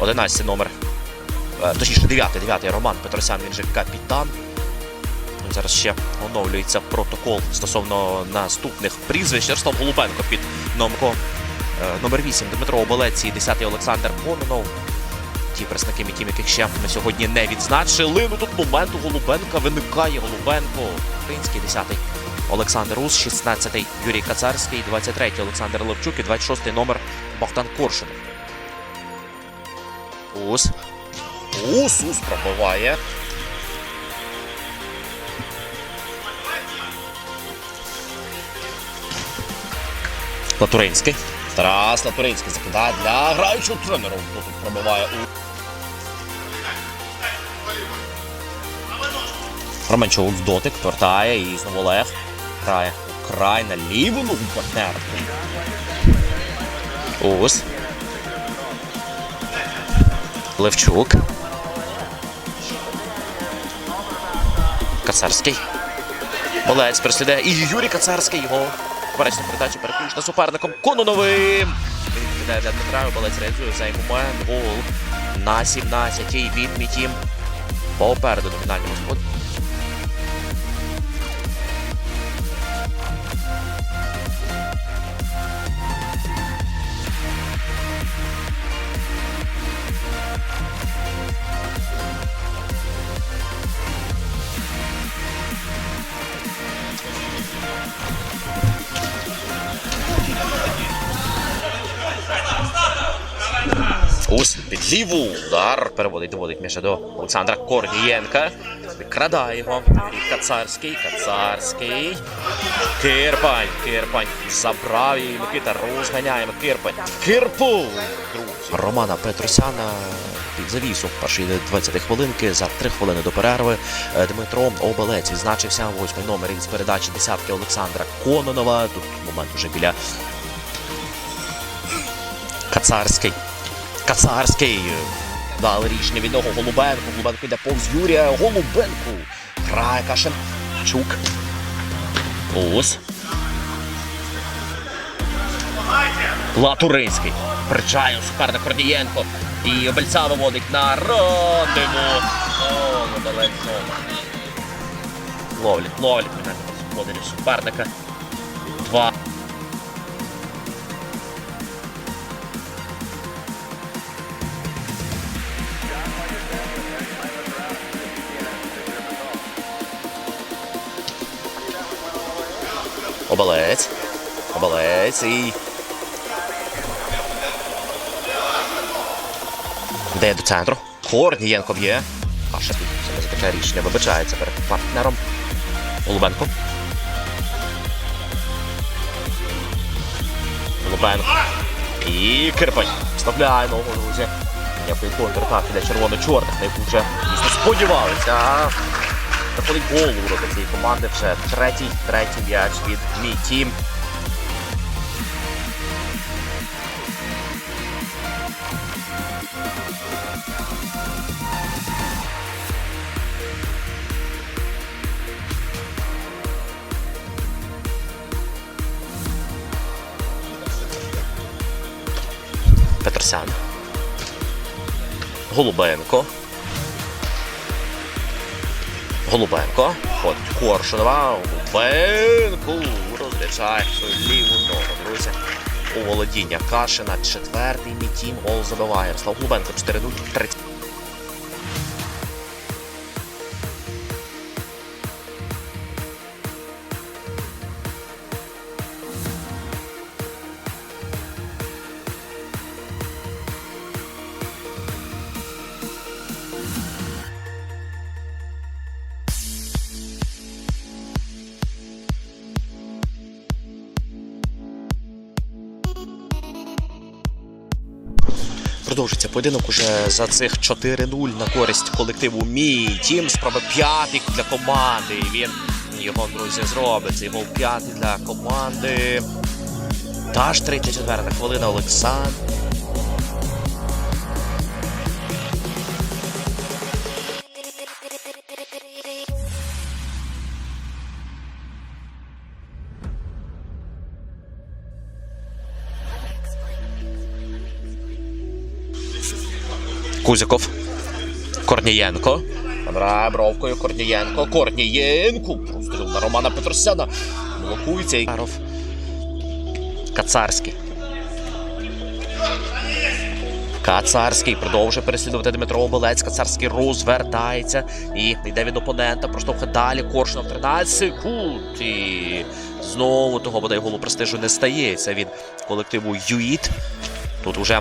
11 номер. Е, Точніше, 9 9 Роман Петросян, він же капітан. Ну, Зараз ще оновлюється протокол стосовно наступних прізвищ. Ярослав Голубенко під номером е, номер 8 Дмитро Оболець і 10 Олександр Кононов. Ті представники мітім, яких ще ми сьогодні не відзначили. Ну тут момент у Голубенка виникає Голубенко. Український 10-й Олександр Ус, 16-й Юрій Кацарський, 23-й Олександр Левчук і 26-й номер Богдан Коршунов. Ус. Ус, Ус пробиває. Латуринський. Тарас Латуринський закидає для граючого тренера. Тут пробиває у. Романчук в дотик, повертає і знову Олег. Грає край на ліву ногу партнера. Ус. Левчук. Кацарський. Болець переслідує. І Юрій Кацарський його. Поперечну передачу переключена суперником Кононовим. Він для Дмитра. Болець реалізує цей момент. Гол на 17-й відміті. Попереду номінальному сходу. Ус під удар переводить, доводить м'яч до Олександра Корнієнка. Викрадає його. Юрій Кацарський. Кацарський. Кирпань. Кирпань забрав її. Микита розганяє Кирпань. Кирпу! Романа Петросяна під завісу в першій 20 хвилинки за 3 хвилини до перерви. Е, Дмитро Обелець відзначився восьмий номер із передачі десятки Олександра Кононова. Тут момент уже біля Кацарський. Кацарський. Дали рішення від нього Голубенко. Голубенко йде повз Юрія. Голубенку. Грає Кашенчук. Ус. Латуринський. Приджає суперник Корнієнко. І Обельця виводить на Родиму. О, недалеко. Ловлять, ловлять. Мене господарів суперника. Два. Обалець. Обалець і. Де до центру. Корнієнко б'є. А ще тут це за таке рішення вибачається перед партнером. Голубенко. Голубенко. І Кирпань. Вставляє ногу, друзі. Ніякої контратаки для червоно-чорних, на яку вже сподівалися. Заходить гол у цієї команди вже третій, третій м'яч від мій тім. Голубенко. Голубенко. Ходить Коршунова. Голубенко. Розряджає свою ліву ногу, друзі. У володіння Кашина. Четвертий мітім. Гол забиває. Ярослав Голубенко. 4 Продовжиться поєдинок уже за цих 4-0 на користь колективу Мій. Тім справа п'ятий для команди. І він його, друзі, зробить. Це його п'ятий для команди. Та ж 34 хвилина Олександр. Кузяков. Корнієнко. Грає бровкою Корнієнко. Корнієнко. Простріл на Романа Петросяна. Блокується. і- Каров. Кацарський. Кацарський продовжує переслідувати Дмитро Обелець. Кацарський розвертається і йде від опонента. Проштовхує далі. Коршунов 13 секунд. І знову того бодай голу престижу не стається від колективу ЮІТ. Тут уже